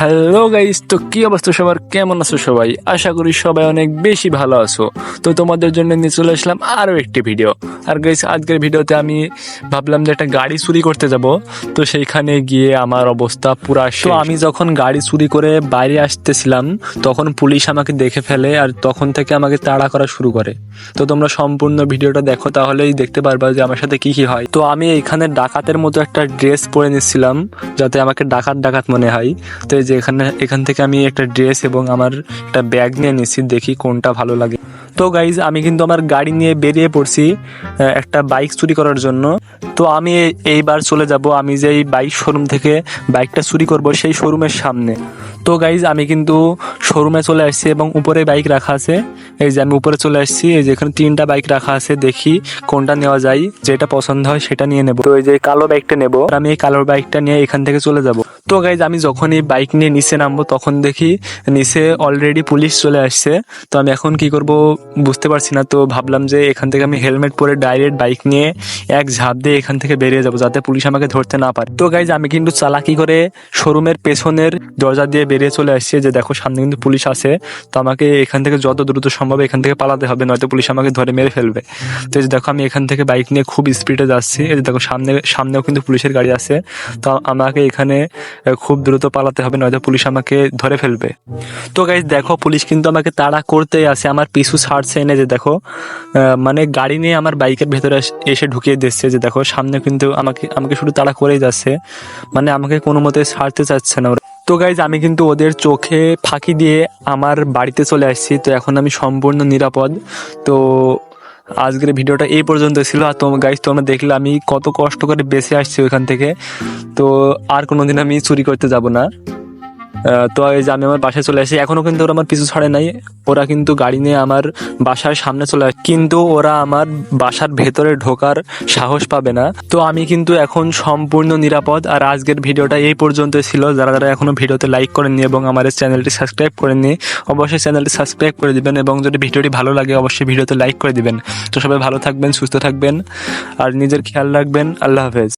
Hello guys তো কি অবস্থা সবার? কেমন আছো সবাই? আশা করি সবাই অনেক বেশি ভালো আছো। তো তোমাদের জন্য নিয়ে চলে আসলাম আরও একটি ভিডিও আর গাইস আজকের ভিডিওতে আমি ভাবলাম যে একটা গাড়ি চুরি করতে যাব। তো সেইখানে গিয়ে আমার অবস্থা পুরা তো আমি যখন গাড়ি চুরি করে বাইরে আসতেছিলাম তখন পুলিশ আমাকে দেখে ফেলে আর তখন থেকে আমাকে তাড়া করা শুরু করে। তো তোমরা সম্পূর্ণ ভিডিওটা দেখো তাহলেই দেখতে পারবা যে আমার সাথে কি কি হয়। তো আমি এখানে ডাকাতের মতো একটা ড্রেস পরে নিচ্ছিলাম যাতে আমাকে ডাকাত ডাকাত মনে হয়। তো যে এখানে, এখান থেকে আমি একটা ড্রেস এবং আমার একটা ব্যাগ নিয়ে নিচ্ছি দেখি কোনটা ভালো লাগে। তো গাইজ আমি কিন্তু আমার গাড়ি নিয়ে বেরিয়ে পড়ছি একটা বাইক চুরি করার জন্য। তো আমি এইবার চলে যাব, আমি যে এই বাইক শোরুম থেকে বাইকটা চুরি করব সেই শোরুমের সামনে। তো গাইজ আমি কিন্তু শোরুমে চলে আসছি এবং উপরে বাইক রাখা আছে। এই যে আমি উপরে চলে আসছি, এই যে এখানে তিনটা বাইক রাখা আছে, দেখি কোনটা নেওয়া যায়, যেটা পছন্দ হয় সেটা নিয়ে নেব। তো এই যে কালো বাইকটা নেব আমি এই কালো বাইকটা নিয়ে এখান থেকে চলে যাব। তো গাইজ আমি যখনই বাইক নিয়ে নিচে নামবো, তখন দেখি নিচে অলরেডি পুলিশ চলে আসছে। তো আমি এখন কি করব বুঝতে পারছি না, তো ভাবলাম যে এখান থেকে আমি হেলমেট পরে ডাইরেক্ট বাইক নিয়ে এক ঝাঁপ দিয়ে এখান থেকে বেরিয়ে যাব, যাতে পুলিশ আমাকে ধরতে না পারে। তো গাইজ আমি কিন্তু চালাকি করে শোরুমের পেছনের দরজা দিয়ে বেরিয়ে চলে আসছে, যে দেখো সামনে কিন্তু পুলিশ আছে। তো আমাকে এখান থেকে যত দ্রুত সম্ভব এখান থেকে পালাতে হবে, নয়তো পুলিশ আমাকে ধরে মেরে ফেলবে। তো এই যে দেখো, আমি এখান থেকে বাইক নিয়ে খুব স্পিডে যাচ্ছি। এই যে দেখো, সামনে, সামনেও কিন্তু পুলিশের গাড়ি আছে। তো আমাকে এখানে খুব দ্রুত পালাতে হবে, নয়তো পুলিশ আমাকে ধরে ফেলবে। তো গাইজ দেখো, পুলিশ কিন্তু আমাকে তাড়া করতেই আছে। আমার পিছু ছাড়ছে এনে যে দেখো। মানে গাড়ি নিয়ে আমার বাইকের ভেতরে এসে ঢুকিয়ে দিচ্ছে, যে দেখো, সামনে কিন্তু আমাকে আমাকে শুধু তাড়া করেই যাচ্ছে। মানে আমাকে কোনো মতে ছাড়তে চাচ্ছে না ওরা। তো গাইজ আমি কিন্তু ওদের চোখে ফাঁকি দিয়ে আমার বাড়িতে চলে আসছি। তো এখন আমি সম্পূর্ণ নিরাপদ। তো আজকের ভিডিওটা এই পর্যন্ত ছিল। আর তোমার গাইজ তোমরা দেখলে আমি কত কষ্ট করে বেঁচে আসছি ওইখান থেকে। তো আর কোনোদিন আমি চুরি করতে যাব না। তো এই যে আমি আমার বাসায় চলে আসি, এখনও কিন্তু ওরা আমার পিছু ছাড়ে নাই। ওরা কিন্তু গাড়ি নিয়ে আমার বাসার সামনে চলে আসে কিন্তু ওরা আমার বাসার ভেতরে ঢোকার সাহস পাবে না। তো আমি কিন্তু এখন সম্পূর্ণ নিরাপদ, আর আজকের ভিডিওটা এই পর্যন্ত ছিল। যারা যারা এখনও ভিডিওতে লাইক করেননি এবং আমার চ্যানেলটি সাবস্ক্রাইব করেননি, অবশ্যই চ্যানেলটি সাবস্ক্রাইব করে দিবেন এবং যদি ভিডিওটি ভালো লাগে, অবশ্যই ভিডিওতে লাইক করে দিবেন। তো সবাই ভালো থাকবেন, সুস্থ থাকবেন, আর নিজের খেয়াল রাখবেন। আল্লাহ হাফেজ।